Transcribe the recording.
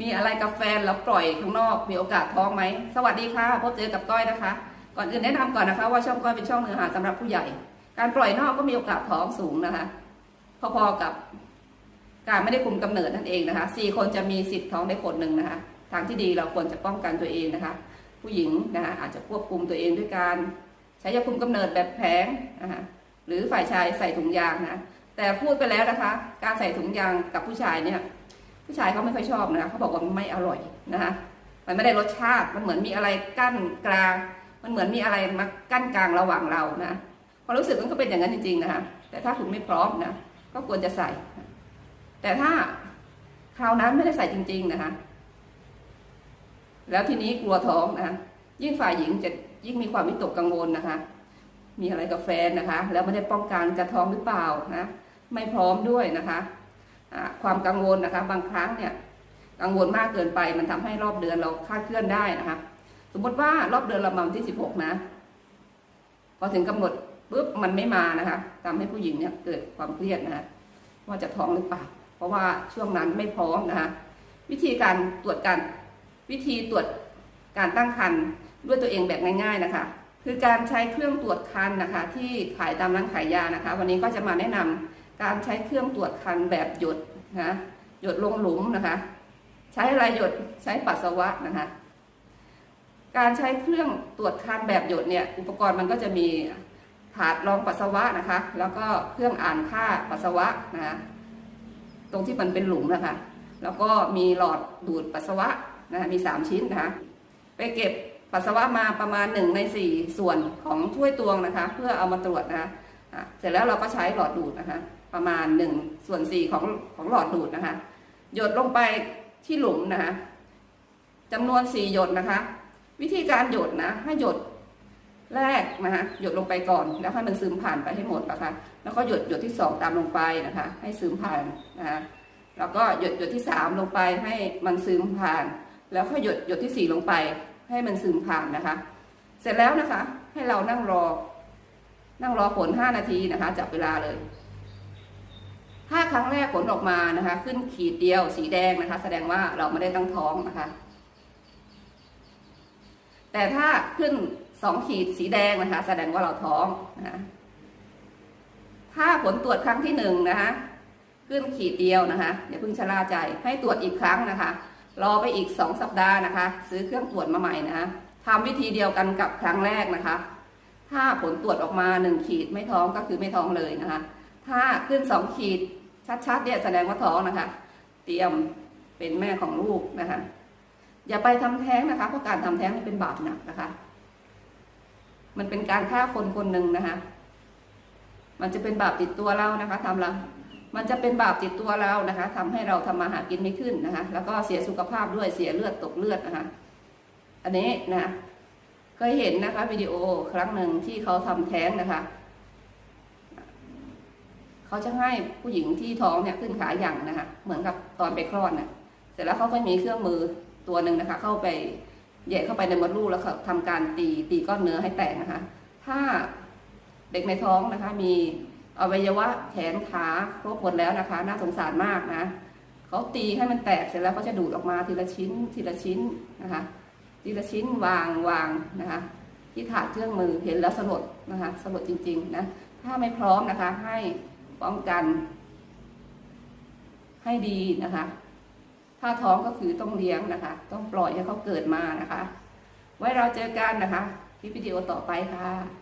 มีอะไรกับแฟนแล้วปล่อยข้างนอกมีโอกาสท้องไหม สวัสดีค่ะ พบเจอกับก้อยนะคะ ก่อนอื่นแนะนำก่อนนะคะ ว่าช่องก้อยเป็นช่องเนื้อหาสำหรับผู้ใหญ่ การปล่อยนอกก็มีโอกาสท้องสูงนะคะ พอๆกับการไม่ได้คุมกำเนิดนั่นเองนะคะสี่คนจะมีสิทธิ์ท้องได้คนหนึ่งนะคะ ทางที่ดีเราควรจะป้องกันตัวเองนะคะ ผู้หญิงนะคะอาจจะควบคุมตัวเองด้วยการ ใช้ยาคุมกำเนิดแบบแผงนะคะหรือฝ่ายชายใส่ถุงยางนะแต่พูดไปแล้วนะคะ การใส่ถุงยางกับผู้ชายเนี่ย ผู้ชายเขาไม่ค่อยชอบนะเขาบอกว่ามันไม่อร่อยนะคะมันไม่ได้รสชาติมันเหมือนมีอะไรกั้นกลาง มันเหมือนมีอะไรมากั้นกลางระหว่างเรานะความรู้สึกมันก็เป็นอย่างนั้นจริงๆนะคะแต่ถ้าคุณไม่พร้อมนะก็ควรจะใส่ แต่ถ้าคราวนั้นไม่ได้ใส่จริง ๆนะคะแล้วทีนี้กลัวท้องนะคะยิ่งฝ่ายหญิงจะยิ่งมีความวิตกกังวลนะคะ มีอะไรกับแฟนนะคะ แล้วไม่ได้ป้องกันจะท้องหรือเปล่านะ ไม่พร้อมด้วยนะคะ ความกังวลนะคะบางครั้งเนี่ยกังวลมากเกินไป มันทำให้รอบเดือนเราคาดเคลื่อนได้นะคะสมมติว่ารอบเดือนเรามาวันที่สิบหกนะ พอถึงกำหนดปุ๊บมันไม่มานะคะทำให้ผู้หญิงเนี่ยเกิดความเครียดนะคะว่าจะท้องหรือเปล่าเพราะว่าช่วงนั้นไม่พร้อมนะคะวิธีการตรวจการวิธีตรวจการตั้งครรภ์ด้วยตัวเองแบบง่าย ๆนะคะ คือการใช้เครื่องตรวจคันนะคะ ที่ขายตามร้านขายยานะคะ วันนี้ก็จะมาแนะนำ การใช้เครื่องตรวจคันแบบหยดนะหยดลงหลุมนะคะ ใช้อะไรหยดใช้ปัสสาวะนะคะ การใช้เครื่องตรวจคันแบบหยดเนี่ย อุปกรณ์มันก็จะมีถาดรองปัสสาวะนะคะ แล้วก็เครื่องอ่านค่าปัสสาวะนะคะตรงที่มันเป็นหลุมนะคะ แล้วก็มีหลอดดูดปัสสาวะนะคะมีสามชิ้นนะคะ ไปเก็บปัสสาวะมาประมาณหนึ่งในสี่ส่วนของถ้วยตวงนะคะ เพื่อเอามาตรวจนะคะ เสร็จแล้วเราก็ใช้หลอดดูดนะคะ ประมาณหนึ่งส่วนสี่ของของหลอดดูดนะคะ หยดลงไปที่หลุมนะคะจำนวนสี่หยดนะคะ วิธีการหยดนะให้หยดแรกนะคะหยดลงไปก่อน แล้วให้มันซึมผ่านไปให้หมดนะคะ แล้วก็หยดหยดที่สองตามลงไปนะคะ ให้ซึมผ่านนะคะแล้วก็หยดหยดที่สามลงไปให้มันซึมผ่าน แล้วก็หยดหยดที่สี่ลงไป ให้มันซึมผ่านนะคะ เสร็จแล้วนะคะ ให้เรานั่งรอ นั่งรอผลห้านาทีนะคะ จับเวลาเลย ถ้าครั้งแรกผลออกมานะคะ ขึ้นขีดเดียวสีแดงนะคะ แสดงว่าเราไม่ได้ตั้งท้องนะคะ แต่ถ้าขึ้นสองขีดสีแดงนะคะ แสดงว่าเราท้องนะะถ้าผลตรวจครั้งที่หนึ่งนะคะ ขึ้นขีดเดียวนะคะอย่าเพิ่งชะล่าใจให้ตรวจอีกครั้งนะคะ รอไปอีกสองสัปดาห์นะคะ ซื้อเครื่องตรวจมาใหม่นะคะทำวิธีเดียวกันกับครั้งแรกนะคะ ถ้าผลตรวจออกมาหนึ่งขีดไม่ท้องก็คือไม่ท้องเลยนะคะ ถ้าขึ้นสองขีดชัดๆเนี่ยแสดงว่าท้องนะคะ เตรียมเป็นแม่ของลูกนะคะ อย่าไปทำแท้งนะคะเพราะการทำแท้งมันเป็นบาปหนักนะคะ มันเป็นการฆ่าคนคนหนึ่งนะคะ มันจะเป็นบาปติดตัวเรานะคะทำเรามันจะเป็นบาปติดตัวเรานะคะทำให้เราทำมาหากินไม่ขึ้นนะคะ แล้วก็เสียสุขภาพด้วยเสียเลือดตกเลือดนะคะ อันนี้นะ เคยเห็นนะคะวิดีโอครั้งหนึ่งที่เขาทำแท้งนะคะ เขาจะให้ผู้หญิงที่ท้องเนี่ยขึ้นขาหยั่งนะคะ เหมือนกับตอนไปคลอดน่ะเสร็จแล้วเขาก็มีเครื่องมือตัวหนึ่งนะคะ เข้าไปแยกเข้าไปในมดลูกแล้วเขาทำการตีตีก้อนเนื้อให้แตกนะคะ ถ้าเด็กในท้องนะคะ มีอวัยวะแขนขาครบหมดแล้วนะคะ น่าสงสารมากนะเขาตีให้มันแตกเสร็จแล้วเขาจะดูดออกมาทีละชิ้นทีละชิ้นนะคะ ทีละชิ้นวางวางนะคะที่ถาดเครื่องมือเห็นแล้วสลดนะคะสลดจริงๆนะถ้าไม่พร้อมนะคะ ให้ป้องกัน ให้ดีนะคะ ถ้าท้องก็คือต้องเลี้ยงนะคะ ต้องปล่อยให้เขาเกิดมานะคะ ไว้เราเจอกันนะคะคลิปวิดีโอต่อไปค่ะ